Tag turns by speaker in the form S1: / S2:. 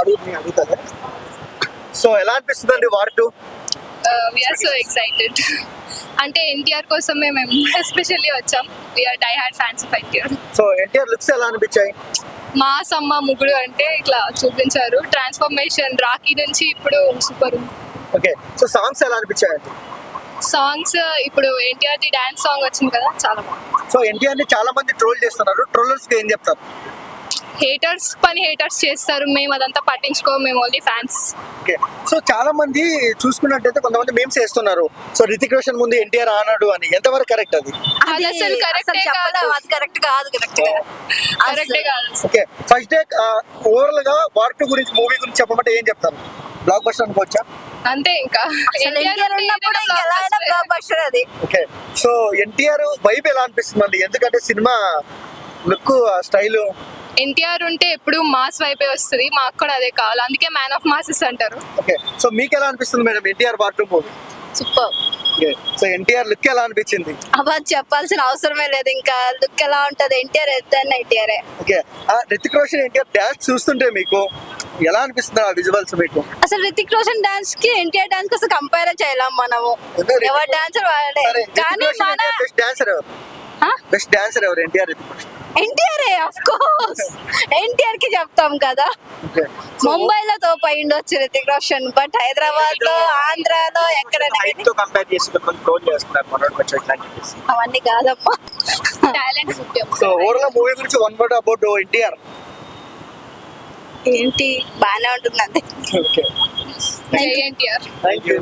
S1: అడుగుతాను సో ఎలా అనిపిస్తుంది అండి war two?
S2: We're so excited అంటే ఎన్టీఆర్ కోసమే మేము ఎస్పెషల్లీ వచ్చాం. We're die hard fans of NTR.
S1: So NTR looks ఎలా అనిపించాయి?
S2: మా సమ్మ ముగ్గురు అంటే ఇట్లా చూపించారు. ట్రాన్స్ఫర్మేషన్ రాఖీ నుంచి ఇప్పుడు సూపర్
S1: ఓకే సో సాంగ్స్ ఎలా అనిపించాయండి?
S2: సాంగ్స్ ఇప్పుడు ఎన్టీఆర్ ది డాన్స్ సాంగ్ వచ్చింది కదా చాలా బాగుంది.
S1: సో ఎన్టీఆర్ని చాలా మంది ట్రోల్ చేస్తున్నారు. ట్రోలర్స్కి ఏం చెప్తారు?
S2: హేటర్స్ పని హేటర్స్ చేస్తారు. మేము అదంతా పట్టించుకో మేము ఓన్లీ ఫ్యాన్స్
S1: ఓకే సో చాలా మంది చూసుకున్నట్టయితే కొంతమంది మేమ్స్ వేస్తున్నారు సో రితిక్ రోషన్ ముందు ఎన్టీఆర్ ఆనాడు అని. ఎంతవరకు కరెక్ట్ అది?
S2: అది అసలు కరెక్టే కాదు.
S3: అది కరెక్ట్ కాదు. కరెక్ట్
S2: కరెక్టే కాదు.
S1: ఓకే ఫస్ట్ డే ఓవరాల్గా వార్ టూ గురించి మూవీ గురించి చెప్పమంటే ఏం చెప్తారు? బ్లాక్ బస్టర్ అనుకోవచ్చా?
S2: అంతే ఇంకా.
S3: అది.
S1: ఓకే సో ఎన్టీఆర్ వైబ్ ఎలా అనిపిస్తుంది అండి ఎందుకంటే సినిమా లుక్ స్టైల్
S2: ఎన్టీఆర్ ఉంటే ఎప్పుడు మాస్ వైపే వస్తుంది మాకు కూడా అదే కావాలి. అందుకే మ్యాన్ ఆఫ్ మాసెస్ అంటారు.
S1: ఓకే సో మీకు ఎలా అనిపిస్తుంది madam NTR war two movie?
S3: Super.
S1: Okay so NTR look ఎలా అనిపించింది?
S3: అబ్బా చెప్పాల్సిన అవసరమే లేదు. ఇంకా లుక్ ఎలా ఉంటది? ఎన్టీఆర్ ఎత్తన్న ఎన్టీఆర్.
S1: ఓకే ఆ రితిక్ రోషన్ ఎన్టీఆర్ డాన్స్ చూస్తుంటే మీకు ఎలా అనిపిస్తుంది ఆ విజువల్స్ మీకు?
S3: అసలు రితిక్ రోషన్ డాన్స్కి ఎన్టీఆర్ డాన్స్కి కంపేర్ చేయలేం మనము. ఎవరు డాన్సర్ వాళ్ళే కానీ మన
S1: డాన్సర్ ఎవరు? బెస్ట్ డాన్సర్ ఎవరు? ఎన్టీఆర్
S3: ఎన్టీఆర్ ఆఫ్ కోర్స్ ఎన్టీఆర్కి చెప్తాం కదా. ముంబైలో తోపు అయ్యిండొచ్చు రితిక్ రోషన్ బట్ హైదరాబాద్లో ఆంధ్రాలో ఎక్కడైనా
S4: కంపేర్ చెప్పేసి
S3: అవన్నీ కాదమ్మా.
S2: టాలెంట్ ముఖ్యం.
S1: సో ఓవరాల్ మూవీ గురించి వన్ వర్డ్ అబౌట్ ఎన్టీఆర్
S3: ఏంటి? బాగానే ఉంటుంది అంతే
S1: ఓకే
S2: ఎన్టీఆర్
S1: థ్యాంక్ యూ